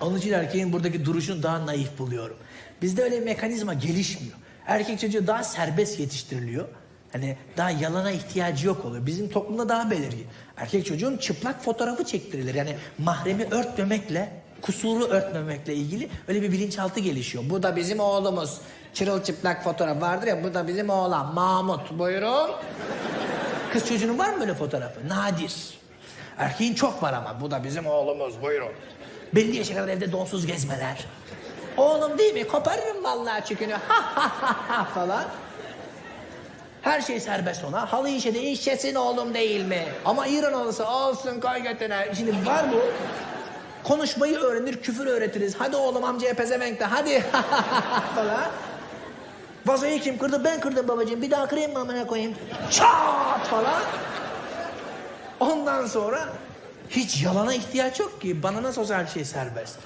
Onun için erkeğin buradaki duruşunu daha naif buluyorum. Bizde öyle mekanizma gelişmiyor. Erkek çocuğu daha serbest yetiştiriliyor. Hani daha yalana ihtiyacı yok oluyor. Bizim toplumda daha belirgin. Erkek çocuğun çıplak fotoğrafı çektirilir. Yani mahremi örtmemekle, kusuru örtmemekle ilgili öyle bir bilinçaltı gelişiyor. Bu da bizim oğlumuz. Çırılçıplak fotoğraf vardır ya bu da bizim oğlan Mahmut. Buyurun. Kız çocuğunun var mı böyle fotoğrafı? Nadir. Erkeğin çok var ama bu da bizim oğlumuz buyurun. Belli yaşa kadar evde donsuz gezmeler. Oğlum değil mi? Koparırım vallahi çükünü. Ha ha ha ha falan. Her şey serbest ona. Halı işe de işesin oğlum değil mi? Ama İran olsa olsun koy götüne. Şimdi var bu. Konuşmayı öğrenir, küfür öğretiriz. Hadi oğlum amcaya pezevenk de hadi falan. Vazoyu kim kırdı? Ben kırdım babacığım. Bir daha kırayım mı amına koyayım? Çat falan. Ondan sonra hiç yalana ihtiyaç yok ki. Bana nasıl olsa her şey serbest.